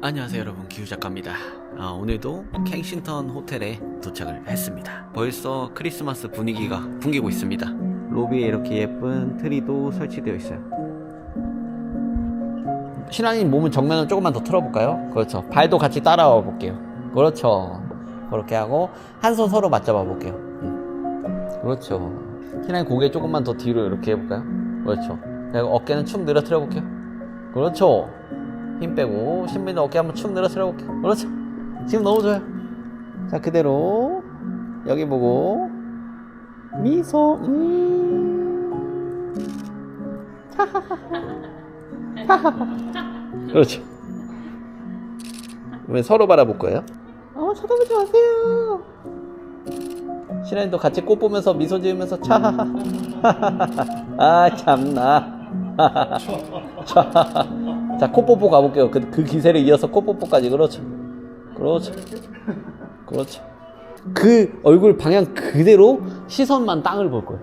안녕하세요 여러분 기후 작가입니다. 아, 오늘도 켄싱턴 호텔에 도착을 했습니다. 벌써 크리스마스 분위기가 풍기고 있습니다. 로비에 이렇게 예쁜 트리도 설치되어 있어요. 신랑님 몸은 정면을 조금만 더 틀어볼까요? 그렇죠. 발도 같이 따라와 볼게요. 그렇죠. 그렇게 하고 한 손 서로 맞잡아 볼게요. 음. 그렇죠. 신랑님 고개 조금만 더 뒤로 이렇게 해볼까요? 그렇죠. 그리고 어깨는 축 늘어뜨려 볼게요. 그렇죠. 힘 빼고 신부님 어깨 한번 축 늘어뜨려 볼게요. 그렇죠. 지금 너무 좋아요. 자 그대로 여기 보고 미소 음. 그렇죠. 왜 서로 바라볼 거예요? 어 쳐다보지 마세요. 신랑님도 같이 꽃 보면서 미소 지으면서 차하하. 아 참나. 자, 코뽀뽀 가볼게요. 그, 그 기세를 이어서 코뽀뽀까지. 그렇죠. 그렇죠. 그렇죠. 그 얼굴 방향 그대로 시선만 땅을 볼 거예요.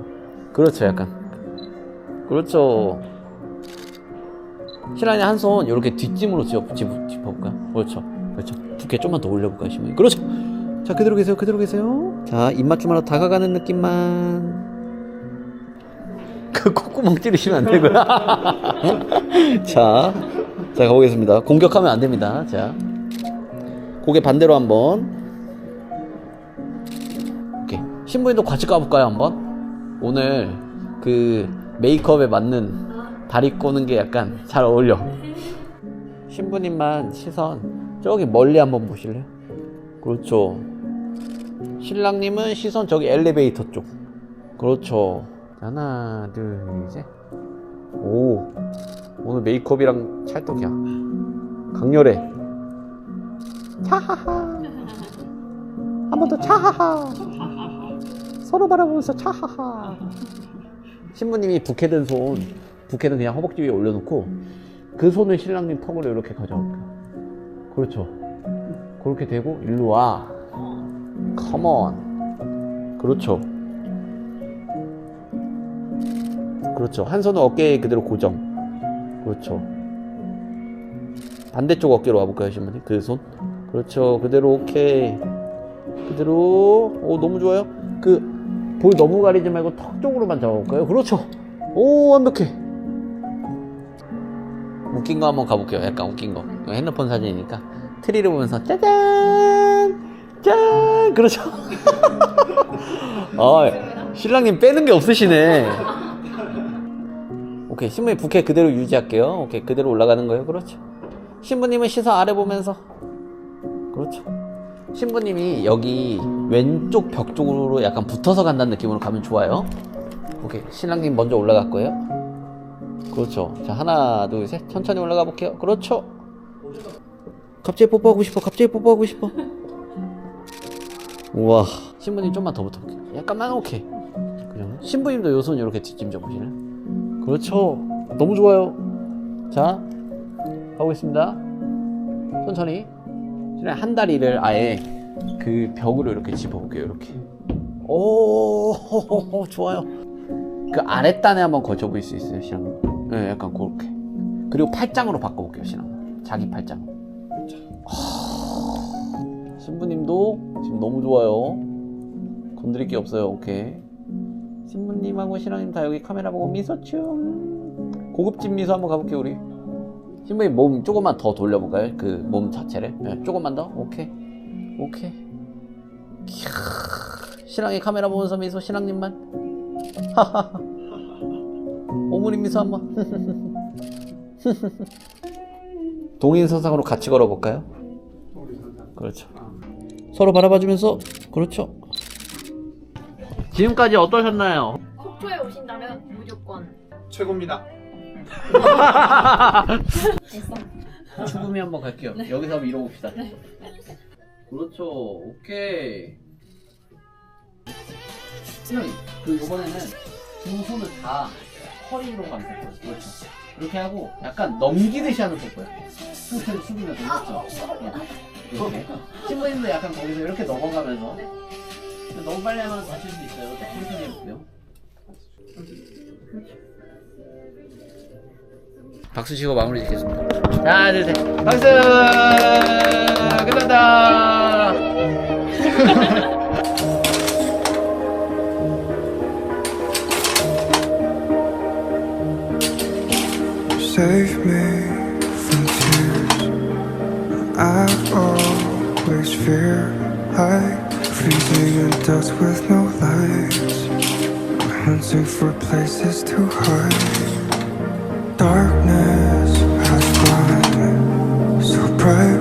그렇죠, 약간. 그렇죠. 신랑이 한손 이렇게 뒷짐으로 짚어, 짚어, 짚어볼까요? 그렇죠. 그렇죠. 두께 좀만 더 올려볼까요, 신부님? 그렇죠. 자, 그대로 계세요. 그대로 계세요. 자, 입맞춤하러 다가가는 느낌만. 그 콧구멍 찌르시면 안 되고요. 자, 자 가보겠습니다. 공격하면 안 됩니다. 자, 고개 반대로 한번. 오케이. 신부님도 같이 가볼까요, 한번? 오늘 그 메이크업에 맞는 다리 꼬는 게 약간 잘 어울려. 신부님만 시선 저기 멀리 한번 보실래요? 그렇죠. 신랑님은 시선 저기 엘리베이터 쪽. 그렇죠. 하나, 둘, 셋. 오, 오늘 메이크업이랑 찰떡이야. 강렬해. 차하하. 한 번 더 차하하. 서로 바라보면서 차하하. 신부님이 부케든 손, 부케는 그냥 허벅지 위에 올려놓고 그 손을 신랑님 턱으로 이렇게 가져올게요. 그렇죠. 그렇게 되고 일로 와. 컴온. 그렇죠. 그렇죠. 한 손은 어깨에 그대로 고정. 그렇죠. 반대쪽 어깨로 와볼까요, 신부님? 그 손. 그렇죠. 그대로 오케이. 그대로. 오, 너무 좋아요. 그, 볼 너무 가리지 말고 턱 쪽으로만 잡아볼까요? 그렇죠. 오, 완벽해. 웃긴 거 한번 가볼게요. 약간 웃긴 거. 핸드폰 사진이니까. 트리를 보면서 짜잔! 짠! 그렇죠. 아, 신랑님 빼는 게 없으시네. 오케이 신부님 부캐 그대로 유지할게요. 오케이 그대로 올라가는 거예요. 그렇죠. 신부님은 시선 아래 보면서. 그렇죠. 신부님이 여기 왼쪽 벽 쪽으로 약간 붙어서 간다는 느낌으로 가면 좋아요. 오케이 신랑님 먼저 올라갈 거예요. 그렇죠. 자 하나 둘 셋. 천천히 올라가 볼게요. 그렇죠. 갑자기 뽀뽀하고 싶어 갑자기 뽀뽀하고 싶어. 우와. 신부님 좀만 더 붙어볼게요. 약간만 오케이. 그 정도 신부님도 요 손 이렇게 뒷짐 접으시네 그렇죠. 너무 좋아요. 자, 가보겠습니다. 천천히. 한 다리를 아예 그 벽으로 이렇게 짚어볼게요. 이렇게. 오, 좋아요. 그 아랫단에 한번 거쳐볼 수 있어요, 신랑. 네, 약간 그렇게. 그리고 팔짱으로 바꿔볼게요, 신랑. 자기 팔짱. 하... 신부님도 지금 너무 좋아요. 건드릴 게 없어요. 오케이. 신부님하고 신랑님 다 여기 카메라 보고 미소춤. 고급진 미소 한번 가볼게요 우리. 신부님 몸 조금만 더 돌려볼까요? 그 몸 자체를? 네, 조금만 더? 오케이. 오케이. 이야, 신랑이 카메라 보면서 미소 신랑님만. 하하하. 오므리 미소 한번. 동인선상으로 같이 걸어볼까요? 그렇죠. 서로 바라봐주면서 그렇죠 지금까지 어떠셨나요? 속초에 오신다면 무조건 최고입니다. 추구미 한번 갈게요. 여기서 한번 이뤄봅시다. 그렇죠. 오케이. 신랑이 그 요번에는 두 손을 다 허리로 될 거예요. 그렇죠. 이렇게 하고 약간 넘기듯이 하는. 상체를 숙이면서 그렇죠. 이렇게. 신부님도 약간 거기서 이렇게 넘어가면서 너무 빨리 하면 다칠 수 있어요. 천천히 해볼게요. 박수 치고 마무리 짓겠습니다. 하나, 둘, 셋. 박수! 끝난다! Save me from tears. I've always feared like freezing in dust with no lights. Hunting for places to hide. Darkness has gone so bright